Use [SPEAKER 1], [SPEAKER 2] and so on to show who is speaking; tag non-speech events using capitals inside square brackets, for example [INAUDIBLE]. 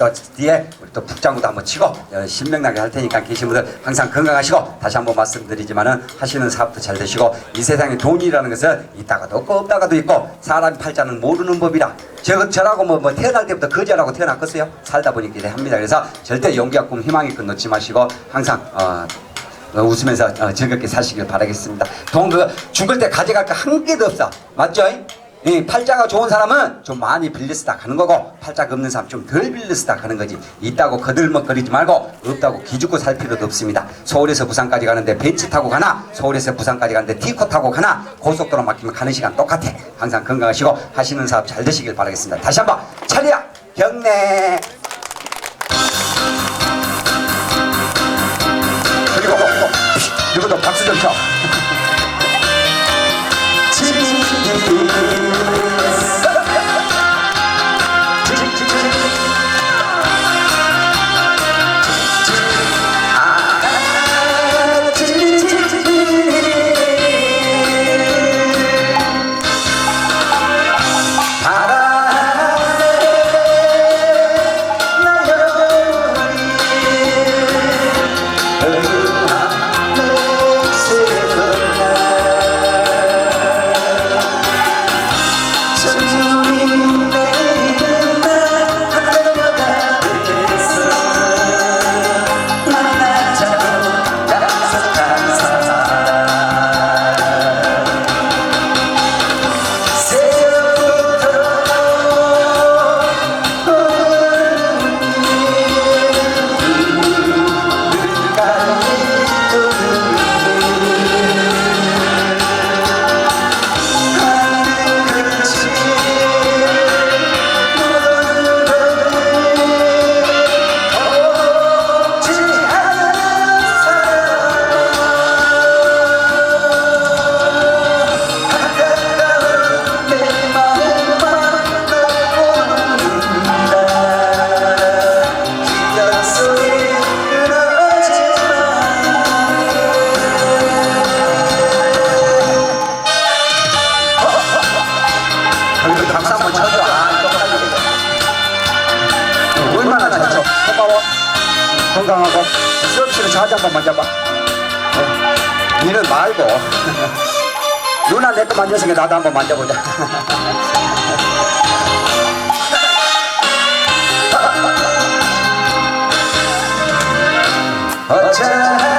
[SPEAKER 1] 또 뒤에 우리 또 북장구도 한번 치고 어, 신명나게 할 테니까 계신 분들 항상 건강하시고 다시 한번 말씀드리지만은 하시는 사업도 잘 되시고 이 세상에 돈이라는 것은 있다가도 없고 없다가도 있고 사람 팔자는 모르는 법이라 저, 저라고 뭐, 뭐 태어날 때부터 거지라고 태어났겠어요 살다 보니까 합니다 그래서 절대 용기와 꿈 희망의 끈 놓지 마시고 항상 어, 어, 웃으면서 어, 즐겁게 사시길 바라겠습니다. 돈 그 죽을 때 가져갈 거 한 개도 없어. 맞죠? 이 팔자가 좋은 사람은 좀 많이 빌려 쓰다 가는 거고 팔자가 없는 사람 좀 덜 빌려 쓰다 가는 거지. 있다고 거들먹거리지 말고 없다고 기죽고 살 필요도 없습니다. 서울에서 부산까지 가는데 벤치 타고 가나 서울에서 부산까지 가는데 티코 타고 가나 고속도로 막히면 가는 시간 똑같아. 항상 건강하시고 하시는 사업 잘 되시길 바라겠습니다. 다시 한번 차리야 경례 그리고 이것도 박수 좀 쳐. [LAUGHS] 여기도 박수 한번 쳐줘. 아, 쪽팔리게. 어, 얼마나 잘쳐. 고마워. 건강하고. 수업실에 자주 한번 만져봐. 어, 니는 말고. [LAUGHS] 누나 내거 만졌으니까 나도 한번 만져보자. [LAUGHS] 어차피